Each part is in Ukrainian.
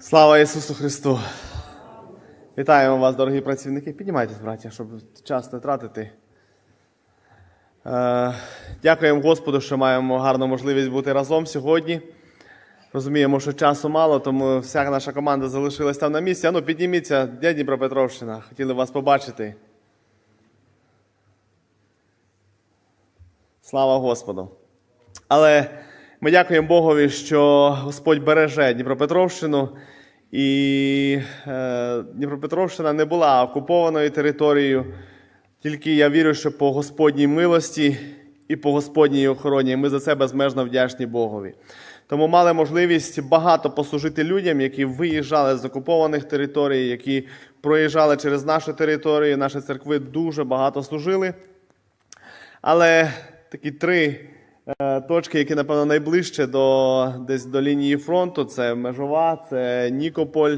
Слава Ісусу Христу! Вітаємо вас, дорогі працівники. Піднімайтесь, браття, щоб час не тратити. Е, Дякуємо Господу, що маємо гарну можливість бути разом сьогодні. Розуміємо, що часу мало, тому вся наша команда залишилась там на місці. Ну, підніміться, де Дніпропетровщина. Хотіли вас побачити. Слава Господу! Але ми дякуємо Богові, що Господь береже Дніпропетровщину. І е, Дніпропетровщина не була окупованою територією. Тільки я вірю, що по Господній милості і по Господній охороні ми за це безмежно вдячні Богові. Тому мали можливість багато послужити людям, які виїжджали з окупованих територій, які проїжджали через нашу територію. Наші церкви дуже багато служили. Але такі три точки, які, напевно, найближче до, десь до лінії фронту, це Межова, це Нікополь,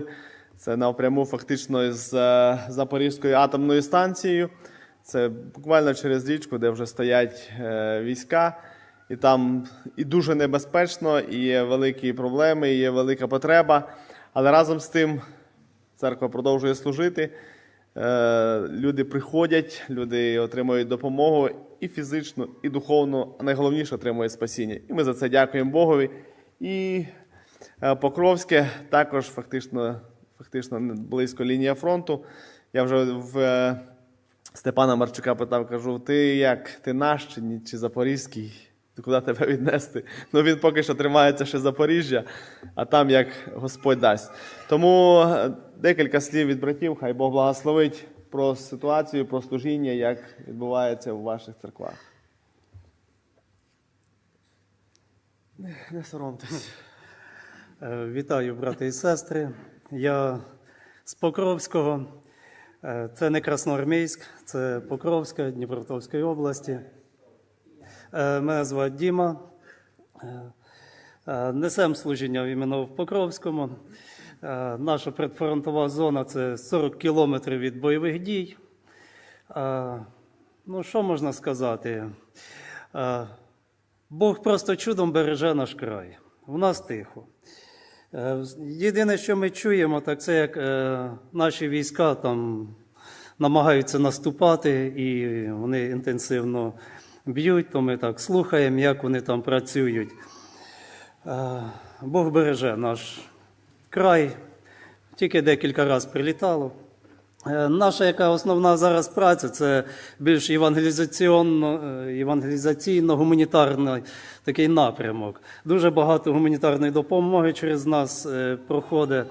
це напряму фактично з е, Запорізькою атомною станцією. Це буквально через річку, де вже стоять е, війська. І там і дуже небезпечно, і є великі проблеми, і є велика потреба. Але разом з тим церква продовжує служити. Е, Люди приходять, люди отримують допомогу і фізичну, і духовну, а найголовніше отримують спасіння. І ми за це дякуємо Богові. І е, Покровське також фактично, фактично близько лінія фронту. Я вже в е, Степана Марчука питав, кажу: ти як? Ти наш чи, чи Запорізький? Куди тебе віднести? Ну він поки що тримається ще Запоріжжя, а там як Господь дасть. Тому е, декілька слів від братів, хай Бог благословить про ситуацію, про служіння, як відбувається у ваших церквах. Не, не соромтесь. Е, Вітаю, брати і сестри. Я з Покровського. Е, Це не Красноармійськ, це Покровська Дніпропетровської області. Е, Мене звати Діма. Несемо служіння іменно в Покровському. Е, Наша предфронтова зона це 40 кілометрів від бойових дій. Е, Ну, що можна сказати? Е, Бог просто чудом береже наш край. У нас тихо. Єдине, що ми чуємо, так це як наші війська там намагаються наступати, і вони інтенсивно б'ють, то ми так слухаємо, як вони там працюють. Бог береже наш край. Тільки декілька разів прилітало. Е, Наша яка основна зараз праця це більш евангелізаційно, е, такий напрямок. Дуже багато гуманітарної допомоги через нас е, проходить.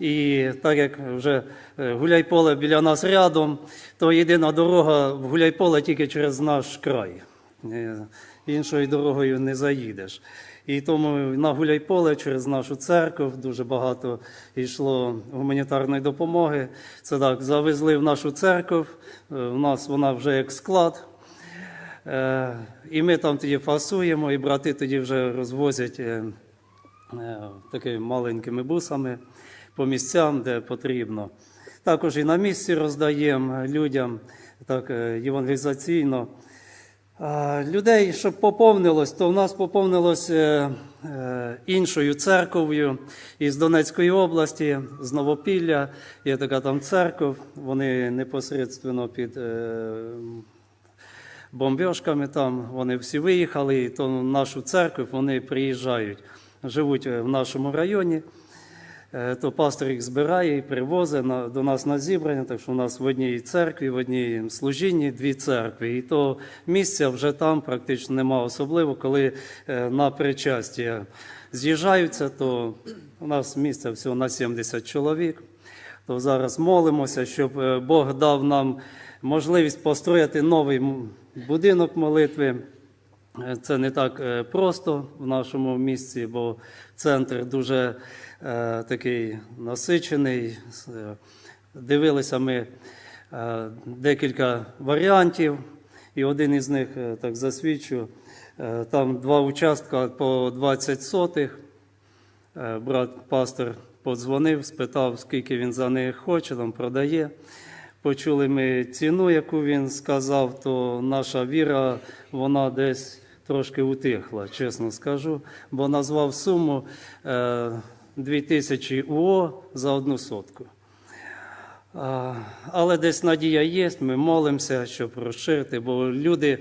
І так як вже Гуляйполе біля нас рядом, то єдина дорога в Гуляйполе тільки через наш край. Іншою дорогою не заїдеш. І тому на Гуляйполе через нашу церкву дуже багато йшло гуманітарної допомоги. Це так, завезли в нашу церкву. е, У нас вона вже як склад. Е, І ми там тоді фасуємо, і брати тоді вже розвозять е, е, такими маленькими бусами по місцям, де потрібно. Також і на місці роздаємо людям так е, євангелізаційно. Людей, щоб поповнилось, то в нас поповнилось е, е, іншою церков'ю із Донецької області, з Новопілля. Є така там церква, вони непосередньо під е, там, вони всі виїхали, і то в нашу церкву вони приїжджають, живуть в нашому районі. Е, То пастор їх збирає і привозить на, до нас на зібрання. Так що у нас в одній церкві, в одній служінні дві церкви. І то місця вже там практично нема, особливо коли е, на причастя з'їжджаються, то у нас місця всього на 70 чоловік. То зараз молимося, щоб е, Бог дав нам можливість построїти новий будинок молитви. Е, Це не так е, просто в нашому місці, бо центр дуже е, такий насичений. Дивилися ми декілька варіантів, і один із них так засвідчу. Там два участка по 20 сотих. Брат пастор подзвонив, спитав, скільки він за них хоче, там продає. Почули ми ціну, яку він сказав, то наша віра, вона десь трошки утихла, чесно скажу, бо назвав суму е, 2000 УО за одну сотку. Але десь надія є, ми молимося, щоб розширити, бо люди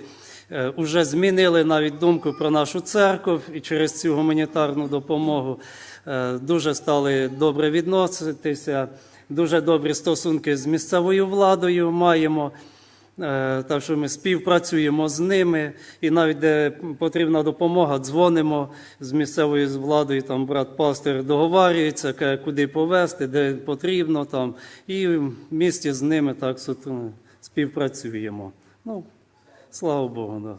вже змінили навіть думку про нашу церкву і через цю гуманітарну допомогу е, дуже стали добре відноситися, дуже добрі стосунки з місцевою владою маємо. Е, Так що ми співпрацюємо з ними, і навіть де потрібна допомога, дзвонимо з місцевою владою. Там брат пастир договарюється, куди повезти, де потрібно там. І в місті з ними так співпрацюємо. Ну, слава Богу. Да.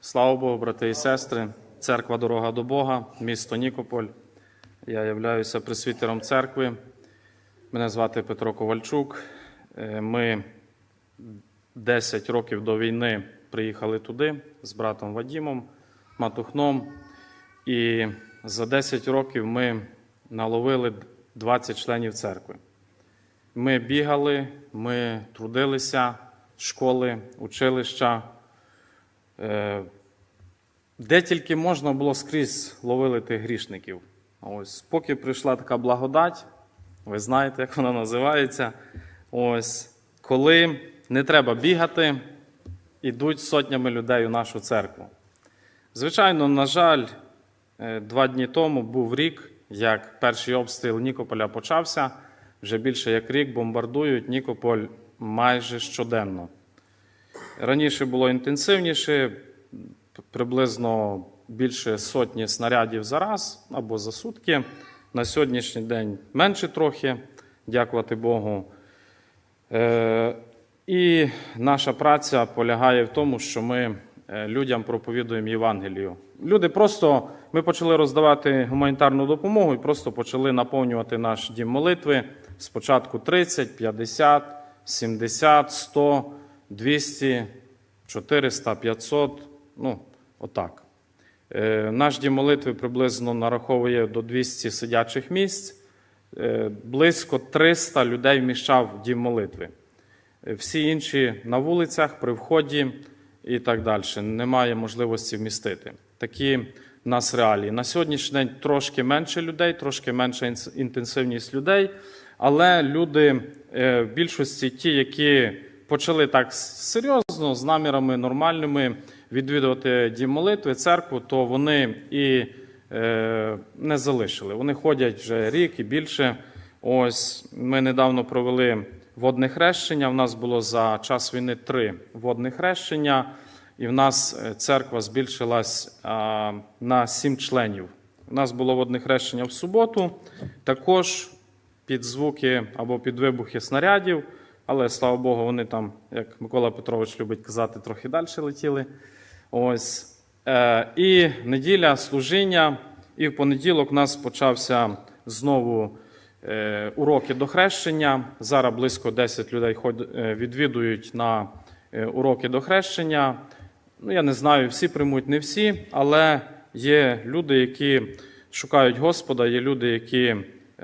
Слава Богу, брати і сестри, церква Дорога до Бога, місто Нікополь. Я являюся пресвітером церкви. Мене звати Петро Ковальчук. Е, Ми 10 років до війни приїхали туди з братом Вадімом Матухном. І за 10 років ми наловили 20 членів церкви. Ми бігали, ми трудилися, школи, училища. Е, де тільки можна було скрізь ловили тих грішників. Ось, поки прийшла така благодать, ви знаєте, як вона називається. Ось, коли не треба бігати, ідуть сотнями людей у нашу церкву. Звичайно, на жаль, е, два дні тому був рік, як перший обстріл Нікополя почався. Вже більше як рік бомбардують Нікополь майже щоденно. Раніше було інтенсивніше, приблизно більше сотні снарядів за раз або за сутки. На сьогоднішній день менше трохи, дякувати Богу. Е, І наша праця полягає в тому, що ми е, людям проповідуємо Євангелію. Люди просто ми почали роздавати гуманітарну допомогу і просто почали наповнювати наш дім молитви. Спочатку 30, 50, 70, 100, 200, 400, 500. Ну, отак. Е, Наш дім молитви приблизно нараховує до 200 сидячих місць. Е, Близько 300 людей вміщав дім молитви. Е, Всі інші на вулицях, при вході і так далі. Немає можливості вмістити. Такі в нас реалії. На сьогоднішній день трошки менше людей, трошки менша інтенсивність людей, але люди е, в більшості ті, які почали так серйозно, з намірами нормальними відвідувати дім молитви, церкву, то вони і не залишили. Вони ходять вже рік і більше. Ось ми недавно провели водне хрещення. У нас було за час війни три водне хрещення, і в нас е, церква збільшилась на сім членів. У нас було водне хрещення в суботу, також під звуки або під вибухи снарядів. Але слава Богу, вони там, як Микола Петрович любить казати, трохи далі летіли. Ось. Е, і неділя служіння, і в понеділок у нас почався знову е, уроки до хрещення. Зараз близько 10 людей е, відвідують на уроки до хрещення. Ну, я не знаю, всі приймуть, не всі, але є люди, які шукають Господа, є люди, які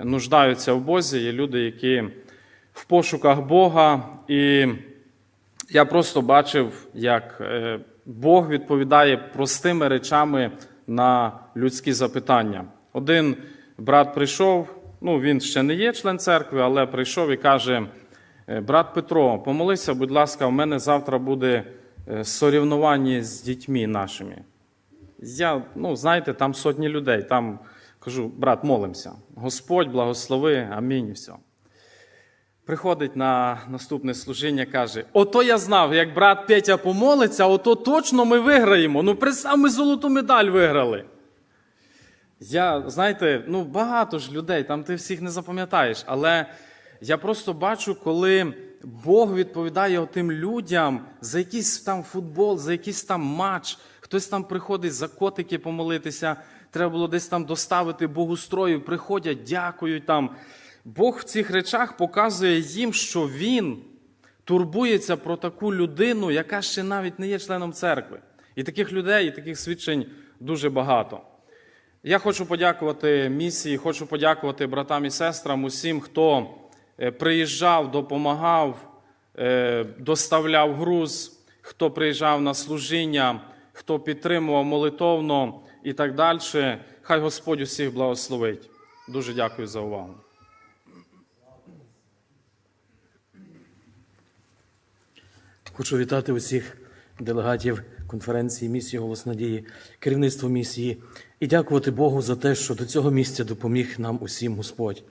нуждаються в Бозі, є люди, які в пошуках Бога. І я просто бачив, як Бог відповідає простими речами на людські запитання. Один брат прийшов, ну він ще не є член церкви, але прийшов і каже: «Е, Брат Петро, помолися, будь ласка, в мене завтра буде е, сорівнування з дітьми нашими. Я, ну, знаєте, там сотні людей. Там кажу, брат, молимося. Господь благослови, амінь. і все. Приходить на наступне служіння, каже: Ото я знав, як брат Петя помолиться, ото точно ми виграємо. Ну, представ, ми золоту медаль виграли. Я, знаєте, ну багато ж людей, там ти всіх не запам'ятаєш, але я просто бачу, коли Бог відповідає тим людям за якийсь там футбол, за якийсь там матч, хтось там приходить за котики помолитися, треба було десь там доставити Богустрою, приходять, дякують там. Бог в цих речах показує їм, що Він турбується про таку людину, яка ще навіть не є членом церкви. І таких людей, і таких свідчень дуже багато. Я хочу подякувати місії, хочу подякувати братам і сестрам, усім, хто е, приїжджав, допомагав, е, доставляв груз, хто приїжджав на служіння, хто підтримував молитовно і так далі. Хай Господь усіх благословить. Дуже дякую за увагу. Хочу вітати усіх делегатів конференції місії Голос Надії, керівництво місії і дякувати Богу за те, що до цього місця допоміг нам усім Господь.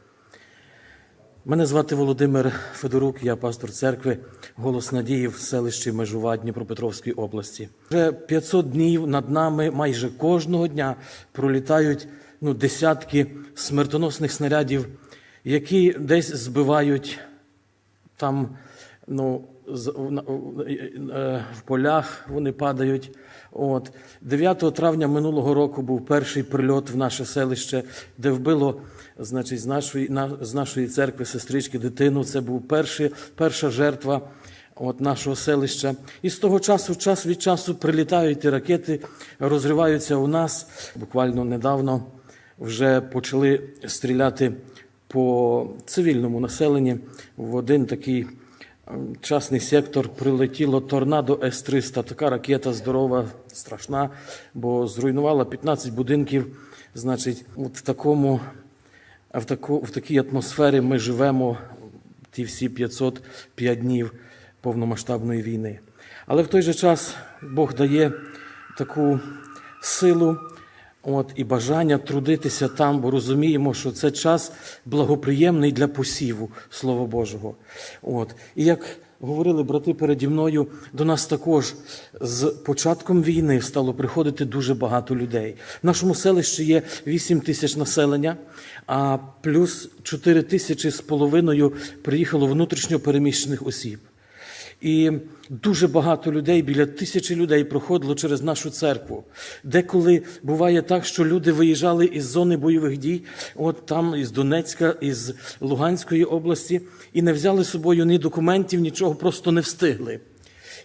Мене звати Володимир Федорук, я пастор церкви Голос Надії в селищі Межува Дніпропетровської області. Вже 500 днів над нами майже кожного дня пролітають ну, десятки смертоносних снарядів, які десь збивають там ну, в, на- в- е, в полях вони падають. От. 9 травня минулого року був перший прильот в наше селище, де вбило значить, з, нашої, на, з нашої церкви сестрички дитину. Це був перший, перша жертва от, нашого селища. І з того часу, час від часу, прилітають ті ракети, розриваються у нас. Буквально недавно вже почали стріляти по цивільному населенні в один такий частний сектор прилетіло торнадо С-300. Така ракета здорова, страшна, бо зруйнувала 15 будинків. Значить, от в такому, в, таку, в такій атмосфері ми живемо ті всі 505 днів повномасштабної війни. Але в той же час Бог дає таку силу от, і бажання трудитися там, бо розуміємо, що це час благоприємний для посіву Слова Божого. От. І як говорили брати переді мною, до нас також з початком війни стало приходити дуже багато людей. В нашому селищі є 8 тисяч населення, а плюс 4 тисячі з половиною приїхало внутрішньо переміщених осіб. І дуже багато людей, біля тисячі людей проходило через нашу церкву. Деколи буває так, що люди виїжджали із зони бойових дій, от там із Донецька, із Луганської області, і не взяли з собою ні документів, нічого, просто не встигли.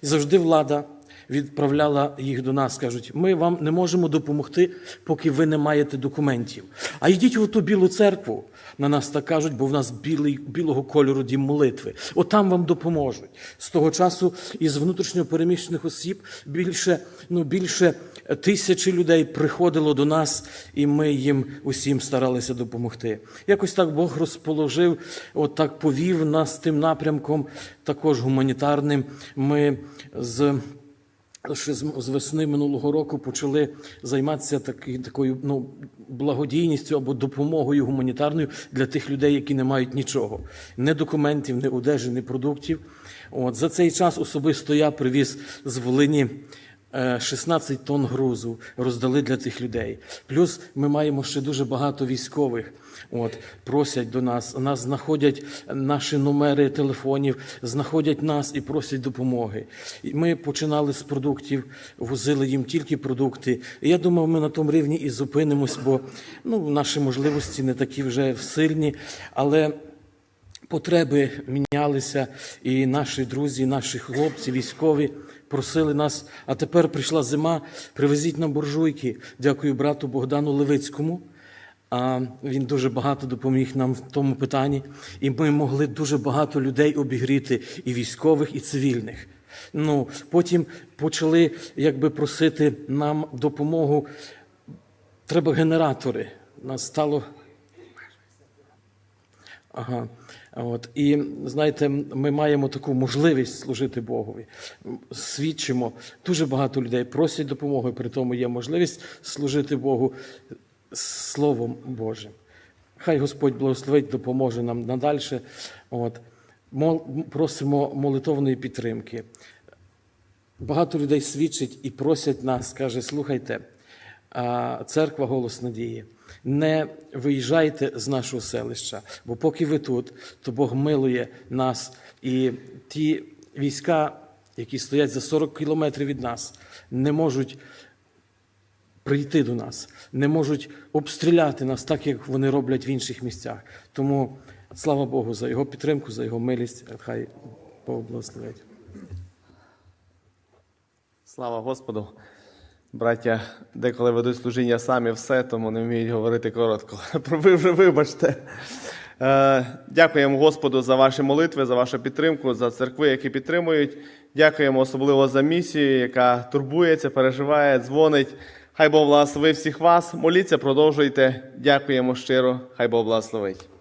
І завжди влада відправляла їх до нас, кажуть, ми вам не можемо допомогти, поки ви не маєте документів. А йдіть в ту білу церкву. На нас так кажуть, бо в нас білий, білого кольору дім молитви. От там вам допоможуть. З того часу із внутрішньо переміщених осіб більше, ну, більше тисячі людей приходило до нас, і ми їм усім старалися допомогти. Якось так Бог розположив, от так повів нас тим напрямком, також гуманітарним. Ми з ще з весни минулого року почали займатися таки, такою ну, благодійністю або допомогою гуманітарною для тих людей, які не мають нічого: ні документів, ні одежі, ні продуктів. От за цей час особисто я привіз з Волині. Е, 16 тонн грузу роздали для тих людей. Плюс ми маємо ще дуже багато військових. От просять до нас, нас знаходять наші номери телефонів, знаходять нас і просять допомоги. Ми починали з продуктів, возили їм тільки продукти. І я думав, ми на тому рівні і зупинимось, бо ну, наші можливості не такі вже сильні. Але потреби мінялися, і наші друзі, наші хлопці, військові просили нас. А тепер прийшла зима, привезіть нам буржуйки. Дякую брату Богдану Левицькому. А він дуже багато допоміг нам в тому питанні, і ми могли дуже багато людей обігріти, і військових, і цивільних. Ну потім почали якби просити нам допомогу. Треба генератори. Нас стало Ага. От. І знаєте, ми маємо таку можливість служити Богові. Свідчимо. Дуже багато людей просять допомоги, при тому є можливість служити Богу Словом Божим. Хай Господь благословить, допоможе нам надальше. От. Просимо молитовної підтримки. Багато людей свідчить і просять нас, каже, слухайте, церква голос надії. Не виїжджайте з нашого селища, бо поки ви тут, то Бог милує нас. І ті війська, які стоять за 40 кілометрів від нас, не можуть прийти до нас, не можуть обстріляти нас так, як вони роблять в інших місцях. Тому слава Богу за його підтримку, за його милість. Хай Бог благословить. Слава Господу. Браття деколи ведуть служіння самі все, тому не вміють говорити коротко. Ви вже вибачте. Е, Дякуємо Господу за ваші молитви, за вашу підтримку, за церкви, які підтримують. Дякуємо особливо за місію, яка турбується, переживає, дзвонить. Хай Бог благословить всіх вас. Моліться, продовжуйте. Дякуємо щиро. Хай Бог благословить.